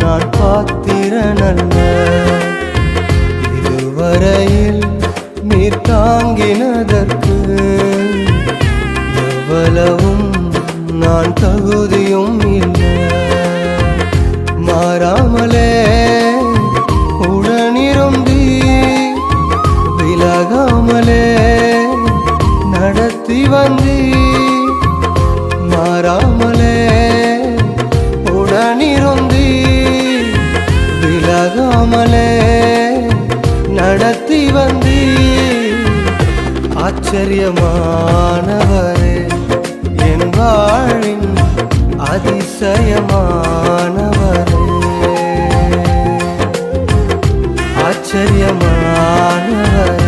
நான் பாத்திரனல்ல இதுவரையில் நீர் தாங்கினதற்கு எவ்வளவும் நான் தகுதியும் இல்லை. மாறாமலே உடனிருந்தி விலகாமலே நடத்தி வந்தே விலகாமலே நடத்தி வந்தி ஆச்சரியமானவரே என் வாழின் அதிசயமானவரே. ஆச்சரியமானவரே.